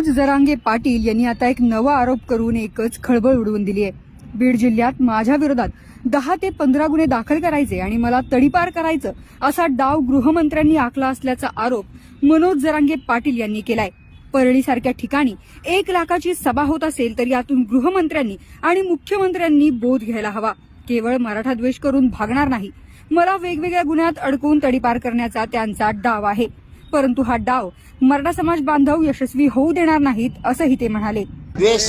मनोज जरांगे पाटील यांनी आता एक नवा आरोप करून एकच खळबळ उडवून दिली आहे. बीड जिल्ह्यात माझ्या विरोधात दहा ते पंधरा गुन्हे दाखल करायचे आणि मला तडीपार करायचं असा डाव गृहमंत्र्यांनी आखला असल्याचा आरोप मनोज जरांगे पाटील यांनी केलाय. परळीसारख्या ठिकाणी एक लाखाची सभा होत असेल तर यातून गृहमंत्र्यांनी आणि मुख्यमंत्र्यांनी बोध घ्यायला हवा. केवळ मराठा द्वेष करून भागणार नाही. मला वेगवेगळ्या गुन्ह्यात अडकवून तडीपार करण्याचा त्यांचा डाव आहे. परंतु हा डाव मराठा समाज बांधव यशस्वी होऊ देणार नाहीत असंही ते म्हणाले. द्वेष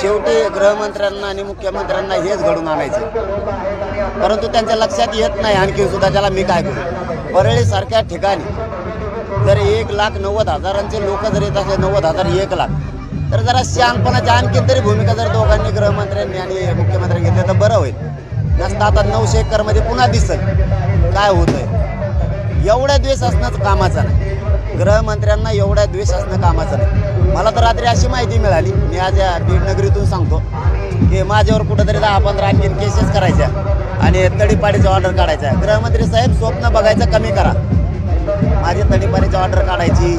शेवटी गृहमंत्र्यांना आणि मुख्यमंत्र्यांना हेच घडून आणायचं. परंतु त्यांच्या लक्षात येत नाही आणखी सुद्धा त्याला मी काय करू. परळीसारख्या ठिकाणी जर एक लाख नव्वद हजारांचे लोक जर येत असले नव्वद हजार एक लाख तर जरा शहाणपणाची आणखी तरी भूमिका जर दोघांनी गृहमंत्र्यांनी आणि मुख्यमंत्र्यांनी घेतली तर बरं होईल. नसतं आता नऊशे एकरमध्ये पुन्हा दिसत काय होतंय? एवढ्या द्वेष असणं कामाचं नाही. गृहमंत्र्यांना एवढ्या द्वेष असणं कामाचं नाही. मला तर रात्री अशी माहिती मिळाली मी आज या बीड नगरीतून सांगतो की माझ्यावर कुठंतरी दहा पंधरा आणखीन केसेस करायच्या आणि तडीपाडीचा ऑर्डर काढायचा गृहमंत्री साहेब स्वप्न बघायचं कमी करा. माझी तडीपाडीची ऑर्डर काढायची.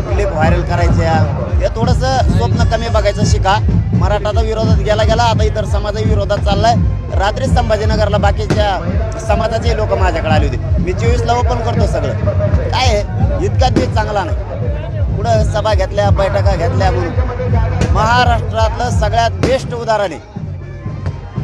क्लिप व्हायरल करायच्या हे थोडंसं स्वप्न कमी बघायचं शिका. मराठाचा विरोधात गेला गेला आता इतर समाजाच्या विरोधात चाललाय. रात्री संभाजीनगरला बाकीच्या समाजाचे लोक माझ्याकडे आले होते. मी चोवीसला ओपन करतो सगळं. काय आहे इतका दिवस चांगला नाही. पुढं सभा घेतल्या बैठका घेतल्या म्हणून. महाराष्ट्रातलं सगळ्यात बेस्ट उदाहरण आहे.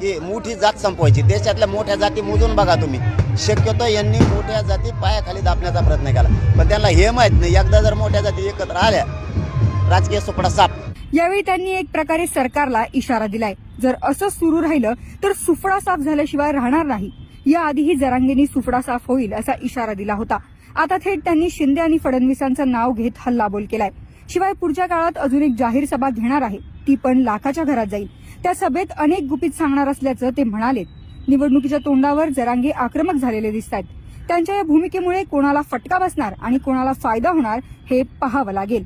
की मोठी जात संपवायची. देशातल्या मोठ्या जाती मोजून बघा तुम्ही. शक्यतो यांनी मोठ्या जाती पायाखाली दाबण्याचा प्रयत्न केला. पण त्यांना हे माहीत नाही. एकदा जर मोठ्या जाती एकत्र आल्या राजकीय सुपडा साप. यावेळी त्यांनी एक प्रकारे सरकारला इशारा दिलाय. जर असं सुरू राहिलं तर सुफडा साफ झाल्याशिवाय राहणार नाही. याआधीही जरांगेनी सुफडा साफ होईल असा इशारा दिला होता. आता थेट त्यांनी शिंदे आणि फडणवीसांचं नाव घेत हल्लाबोल केलाय. शिवाय पुढच्या काळात अजून एक जाहीर सभा घेणार आहे. ती पण लाखाच्या घरात जाईल. त्या सभेत अनेक गुपित सांगणार असल्याचं ते म्हणाले. निवडणुकीच्या तोंडावर जरांगे आक्रमक झालेले दिसत आहेत त्यांच्या या भूमिकेमुळे कोणाला फटका बसणार आणि कोणाला फायदा होणार हे पाहावं लागेल.